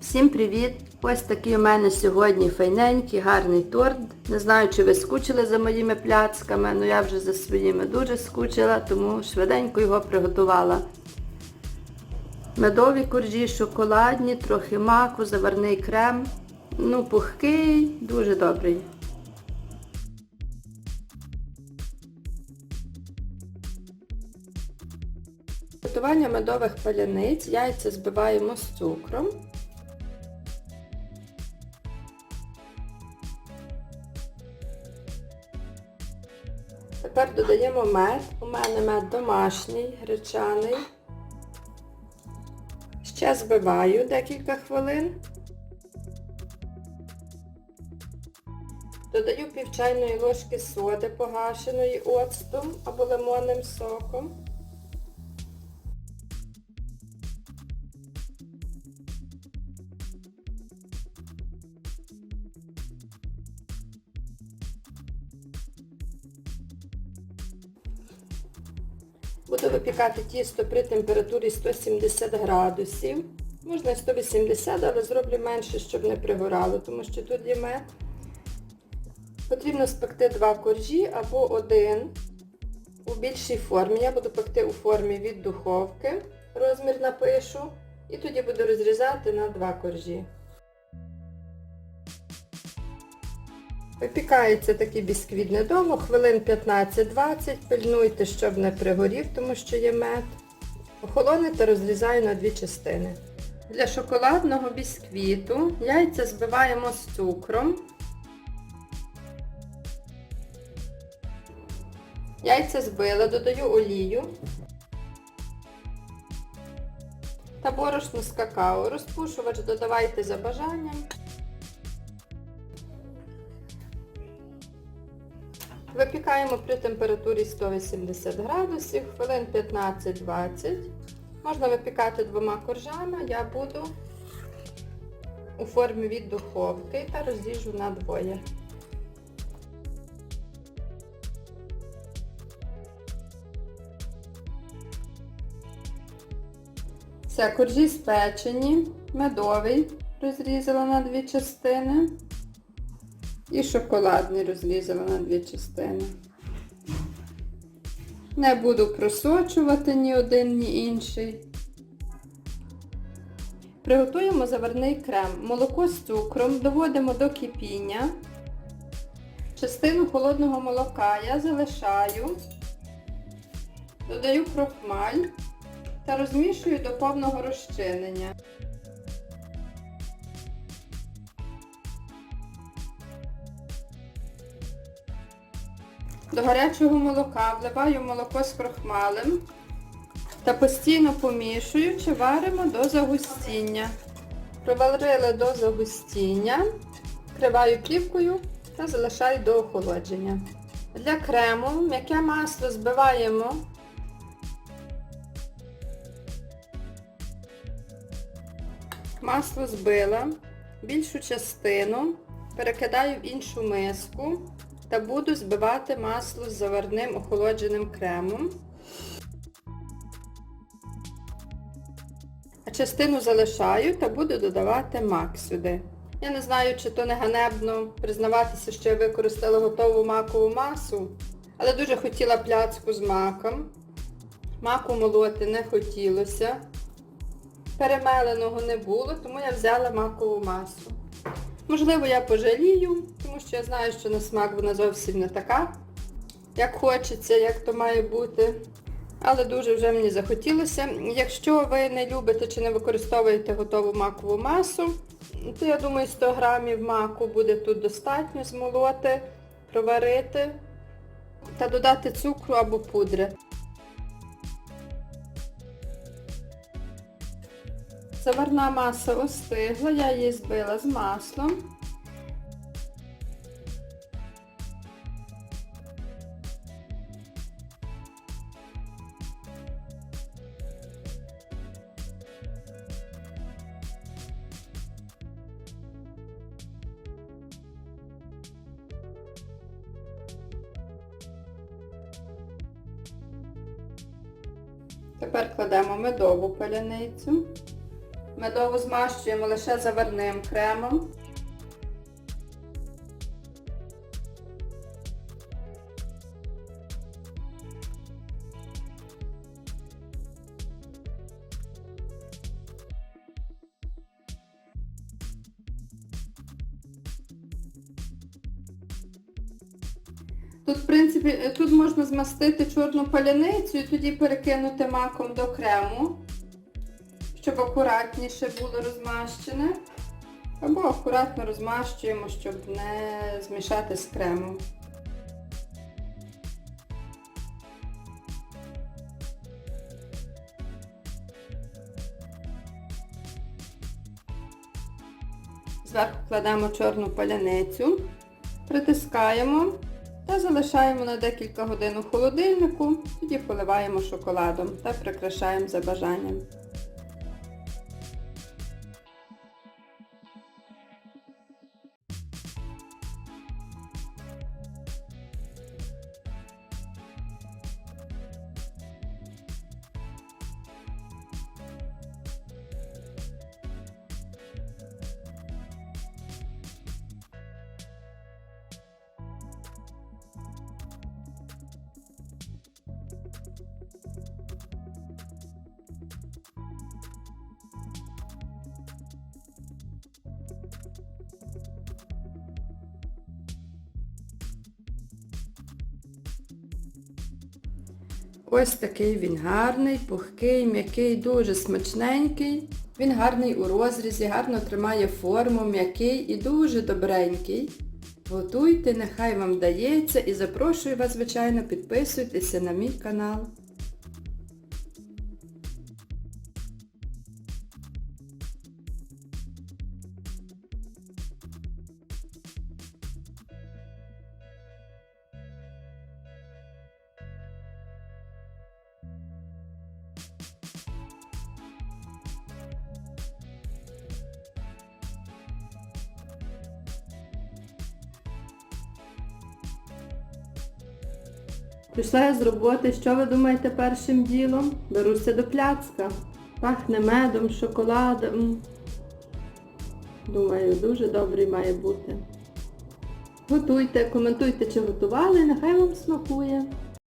Всім привіт! Ось такий у мене сьогодні файненький, гарний торт. Не знаю, чи ви скучили за моїми пляцками, але я вже за своїми дуже скучила, тому швиденько його приготувала. Медові коржі, шоколадні, трохи маку, заварний крем. Ну, пухкий, дуже добрий. Готування медових паляниць. Яйця збиваємо з цукром. Тепер додаємо мед. У мене мед домашній, гречаний. Ще збиваю декілька хвилин. Додаю пів чайної ложки соди погашеної оцтом або лимонним соком. Буду випікати тісто при температурі 170 градусів. Можна 180, але зроблю менше, щоб не пригорало, тому що тут є мед. Потрібно спекти два коржі або один у більшій формі. Я буду пекти у формі від духовки. Розмір напишу. І тоді буду розрізати на два коржі. Випікається такий бісквіт недовго, хвилин 15-20. Пильнуйте, щоб не пригорів, тому що є мед. Охолоне та розрізаю на дві частини. Для шоколадного бісквіту яйця збиваємо з цукром. Яйця збила, додаю олію та борошно з какао. Розпушувач додавайте за бажанням. Випікаємо при температурі 180 градусів, хвилин 15-20. Можна випікати двома коржами, я буду у формі від духовки та розріжу на двоє. Все, коржі спечені, медовий розрізала на дві частини. І шоколадний розрізала на дві частини. Не буду просочувати ні один, ні інший. Приготуємо заварний крем. Молоко з цукром доводимо до кипіння. Частину холодного молока я залишаю, додаю крохмаль та розмішую до повного розчинення. До гарячого молока вливаю молоко з крохмалем та постійно помішуючи, варимо до загустіння. Проварили до загустіння, криваю плівкою та залишаю до охолодження. Для крему м'яке масло збиваємо Масло збила, більшу частину перекидаю в іншу миску та буду збивати масло з заварним охолодженим кремом. А частину залишаю та буду додавати мак сюди. Я не знаю, чи то не ганебно признаватися, що я використала готову макову масу, але дуже хотіла пляцку з маком. Маку молоти не хотілося. Перемеленого не було, тому я взяла макову масу. Можливо, я пожалію, тому що я знаю, що на смак вона зовсім не така, як хочеться, як то має бути. Але дуже вже мені захотілося. Якщо ви не любите чи не використовуєте готову макову масу, то я думаю 100 грамів маку буде тут достатньо змолоти, проварити та додати цукру або пудри. Заварна маса остигла, я її збила з маслом. Тепер кладемо медову паляницю. Медову змащуємо лише заварним кремом. Тут, в принципі, тут можна змастити чорну паляницю і тоді перекинути маком до крему, щоб акуратніше було розмащене. Або акуратно розмащуємо, щоб не змішати з кремом. Зверху кладемо чорну паляницю, притискаємо та залишаємо на декілька годин у холодильнику, тоді поливаємо шоколадом та прикрашаємо за бажанням. Ось такий він гарний, пухкий, м'який, дуже смачненький. Він гарний у розрізі, гарно тримає форму, м'який і дуже добренький. Готуйте, нехай вам вдається і запрошую вас, звичайно, підписуйтеся на мій канал. Прийшла я з роботи, що ви думаєте першим ділом? Беруся до пляцка. Пахне медом, шоколадом. Думаю, дуже добрий має бути. Готуйте, коментуйте, чи готували, нехай вам смакує.